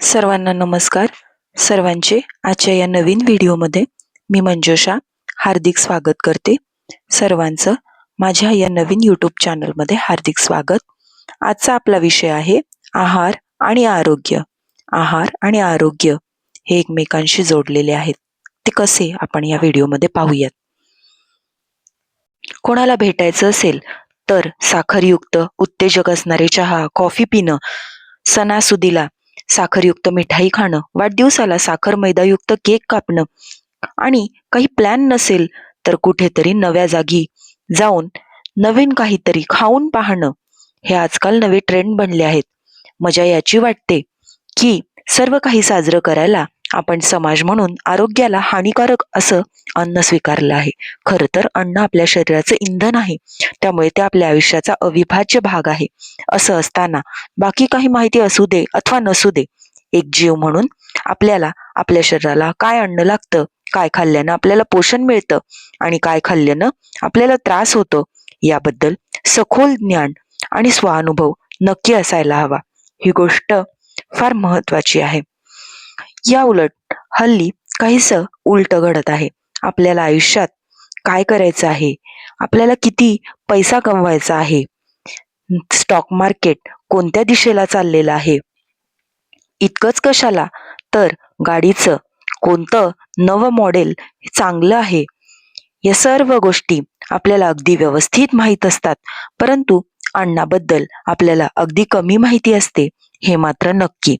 सर्वांना नमस्कार. सर्वांचे आजच्या या नवीन व्हिडिओमध्ये मी मंजुषा हार्दिक स्वागत करते. सर्वांचं माझ्या या नवीन यूट्यूब चॅनलमध्ये हार्दिक स्वागत. आजचा आपला विषय आहे आहार आणि आरोग्य. आहार आणि आरोग्य हे एकमेकांशी जोडलेले आहेत. ते कसे आपण या व्हिडिओमध्ये पाहूयात? कोणाला भेटायचं असेल तर साखरयुक्त उत्तेजक असणारे चहा कॉफी पिणं सणासुदीला साखरयुक्त मिठाई खाणं वाढदिवसाला साखर मैदायुक्त केक कापणं. आणि काही प्लॅन नसेल तर कुठेतरी नव्या जागी जाऊन नवीन काहीतरी खाऊन पाहणं. हे आजकाल नवे ट्रेंड बनले आहेत. मजा याची वाटते की सर्व काही साजरं करायला आपण समाज म्हणून आरोग्याला हानिकारक असं अन्न स्वीकारलं आहे. खरं तर अन्न आपल्या शरीराचं इंधन आहे. त्यामुळे ते आपल्या आयुष्याचा अविभाज्य भाग आहे. असं असताना बाकी काही माहिती असू दे अथवा नसू दे एक जीव म्हणून आपल्याला आपल्या शरीराला काय अन्न लागतं काय खाल्ल्यानं आपल्याला पोषण मिळतं आणि काय खाल्ल्यानं आपल्याला त्रास होतो याबद्दल सखोल ज्ञान आणि स्वानुभव नक्की असायला हवा. ही गोष्ट फार महत्वाची आहे. या उलट हल्ली काहीस उलट घडत आहे. आपल्याला आयुष्यात काय करायचं आहे? आपल्याला किती पैसा कमवायचा आहे? स्टॉक मार्केट कोणत्या दिशेला चाललेलं आहे? इतकंच कशाला? तर गाडीचं कोणतं नवं मॉडेल चांगलं आहे? या सर्व गोष्टी आपल्याला अगदी व्यवस्थित माहीत असतात. परंतु अन्नाबद्दल आपल्याला अगदी कमी माहिती असते हे मात्र नक्की.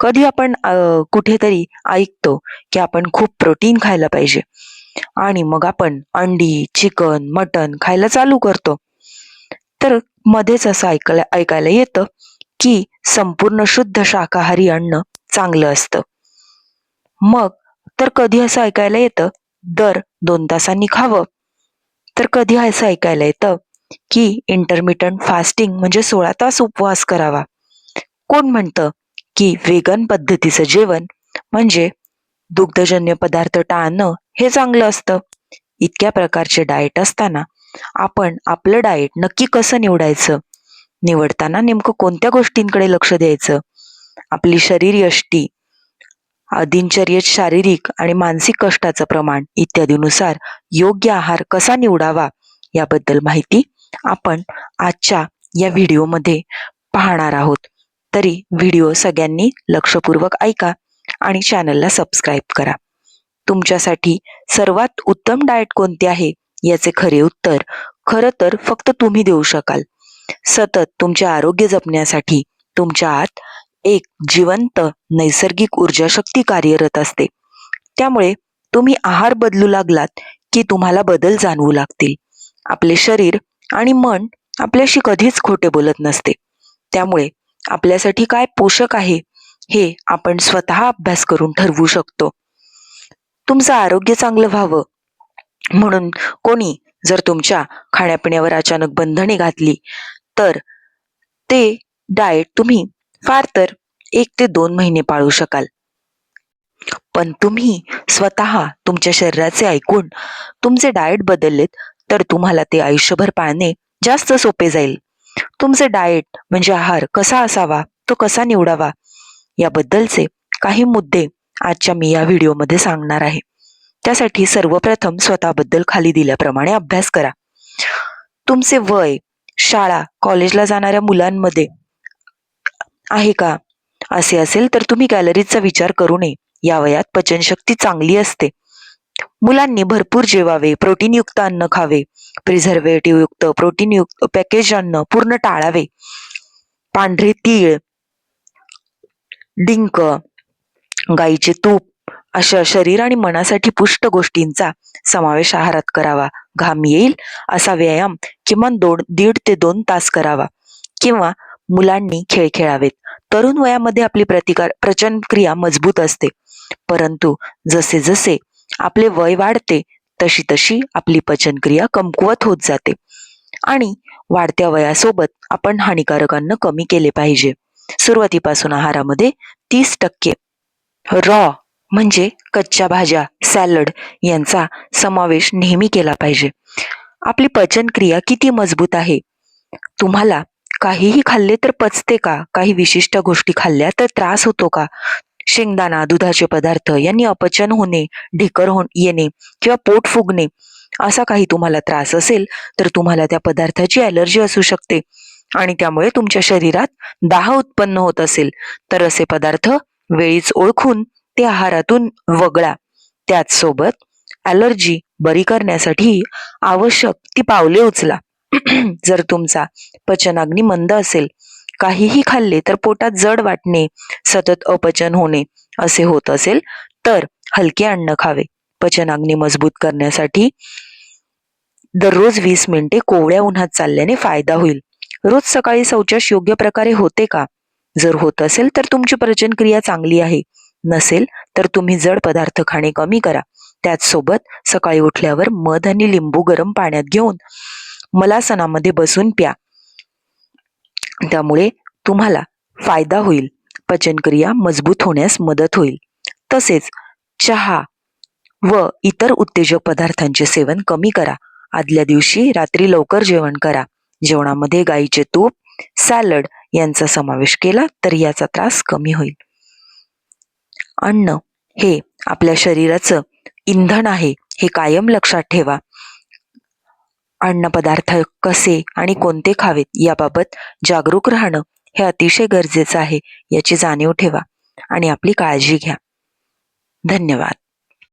कधी आपण कुठेतरी ऐकतो की आपण खूप प्रोटीन खायला पाहिजे. आणि मग आपण अंडी चिकन मटन खायला चालू करतो. तर मध्येच असं ऐकायला ऐकायला येतं की संपूर्ण शुद्ध शाकाहारी अन्न चांगलं असतं. मग तर कधी असं ऐकायला येतं दर दोन तासांनी खावं. तर कधी असं ऐकायला येतं की इंटरमिटंट फास्टिंग म्हणजे सोळा तास उपवास करावा. कोण म्हणतं? की वेगन पद्धतीचं जेवण म्हणजे दुग्धजन्य पदार्थ टाळणं हे चांगलं असतं. इतक्या प्रकारचे डाएट असताना आपण आपलं डाएट नक्की कसं निवडायचं? निवडताना नेमकं कोणत्या गोष्टींकडे लक्ष द्यायचं? आपली शरीर यष्टी दिनचर्येत शारीरिक आणि मानसिक कष्टाचं प्रमाण इत्यादीनुसार योग्य आहार कसा निवडावा याबद्दल माहिती आपण आजच्या या व्हिडिओमध्ये पाहणार आहोत. तरी व्हिडिओ सगळ्यांनी लक्षपूर्वक ऐका आणि चॅनलला सबस्क्राईब करा. तुमच्यासाठी सर्वात उत्तम डाएट कोणते आहे? याचे खरे उत्तर खरं तर फक्त तुम्ही देऊ शकाल. सतत तुमचे आरोग्य जपण्यासाठी तुमच्या आत एक जिवंत नैसर्गिक ऊर्जा शक्ती कार्यरत असते. त्यामुळे तुम्ही आहार बदलू लागलात की तुम्हाला बदल जाणवू लागतील. आपले शरीर आणि मन आपल्याशी कधीच खोटे बोलत नसते. त्यामुळे आपल्यासाठी काय पोषक आहे हे आपण स्वतः अभ्यास करून ठरवू शकतो. तुमचं आरोग्य चांगलं व्हावं. म्हणून कोणी जर तुमच्या खाण्यापिण्यावर अचानक बंधने घातली तर ते डाएट तुम्ही फार तर एक ते दोन महिने पाळू शकाल. पण तुम्ही स्वतः तुमच्या शरीराचे ऐकून तुमचे डाएट बदललेत तर तुम्हाला ते आयुष्यभर पाळणे जास्त सोपे जाईल. तुमचे डाएट म्हणजे आहार कसा असावा तो कसा निवडावा याबद्दलचे काही मुद्दे आजच्या मी या व्हिडिओमध्ये सांगणार आहे. त्यासाठी सर्वप्रथम स्वतःबद्दल खाली दिल्याप्रमाणे अभ्यास करा. तुमचे वय शाळा कॉलेजला जाणाऱ्या मुलांमध्ये आहे का? असे असेल तर तुम्ही कॅलरीजचा विचार करू नये. या वयात पचनशक्ती चांगली असते. मुलांनी भरपूर जेवावे प्रोटीनयुक्त अन्न खावे प्रिझर्वेटिव्ह युक्त प्रोटीनयुक्त पॅकेज अन्न पूर्ण टाळावे. पांढरे तीळ डिंक गाईचे तूप अशा शरीर आणि मनासाठी पुष्ट गोष्टींचा समावेश आहारात करावा. घाम येईल असा व्यायाम किमान दोन दीड ते दोन तास करावा. किंवा मुलांनी खेळ खेळावेत. तरुण वयामध्ये आपली प्रतिकार प्रचनक्रिया मजबूत असते. परंतु जसे जसे आपले वय वाढते तशी तशी आपली पचनक्रिया कमकुवत होत जाते. आणि वाढत्या वयासोबत आपण हानिकारक अन्न कमी केले पाहिजे. सुरुवातीपासून आहारामध्ये तीस टक्के. रॉ म्हणजे कच्च्या भाज्या सॅलड यांचा समावेश नेहमी केला पाहिजे. आपली पचनक्रिया किती मजबूत आहे? तुम्हाला काहीही खाल्ले तर पचते का? काही विशिष्ट गोष्टी खाल्ल्या तर त्रास होतो का? शेंगदाणा दुधाचे पदार्थ यांनी अपचन होणे ढेकर हो येणे किंवा पोट फुगणे असा काही तुम्हाला त्रास असेल तर तुम्हाला त्या पदार्थाची ॲलर्जी असू शकते. आणि त्यामुळे तुमच्या शरीरात दाह उत्पन्न होत असेल तर असे पदार्थ वेळीच ओळखून ते आहारातून वगळा. त्याचसोबत ॲलर्जी बरी करण्यासाठी आवश्यक ती पावले उचला. जर तुमचा पचनाग्नी मंद असेल काहीही खाल्ले तर पोटात जड वाटणे सतत अपचन होणे असे होत असेल तर हलके अन्न खावे. पचनाग्नी मजबूत करण्यासाठी दररोज वीस मिनिटे कोवळ्या उन्हात चालल्याने फायदा होईल. रोज सकाळी शौचास योग्य प्रकारे होते का? जर होत असेल तर तुमची पचन क्रिया चांगली आहे. नसेल तर तुम्ही जड पदार्थ खाणे कमी करा. त्याचसोबत सकाळी उठल्यावर मध आणि लिंबू गरम पाण्यात घेऊन मलासनामध्ये बसून प्या. त्यामुळे तुम्हाला फायदा होईल. पचनक्रिया मजबूत होण्यास मदत होईल. तसेच चहा व इतर उत्तेजक पदार्थांचे सेवन कमी करा. आदल्या दिवशी रात्री लवकर जेवण करा. जेवणामध्ये गाईचे तूप सॅलड यांचा समावेश केला तर याचा त्रास कमी होईल. अन्न हे आपल्या शरीराचं इंधन आहे. हे कायम लक्षात ठेवा. अन्नपदार्थ कसे आणि कोणते खावेत याबाबत जागरूक राहणं हे अतिशय गरजेचं आहे याची जाणीव ठेवा आणि आपली काळजी घ्या. धन्यवाद.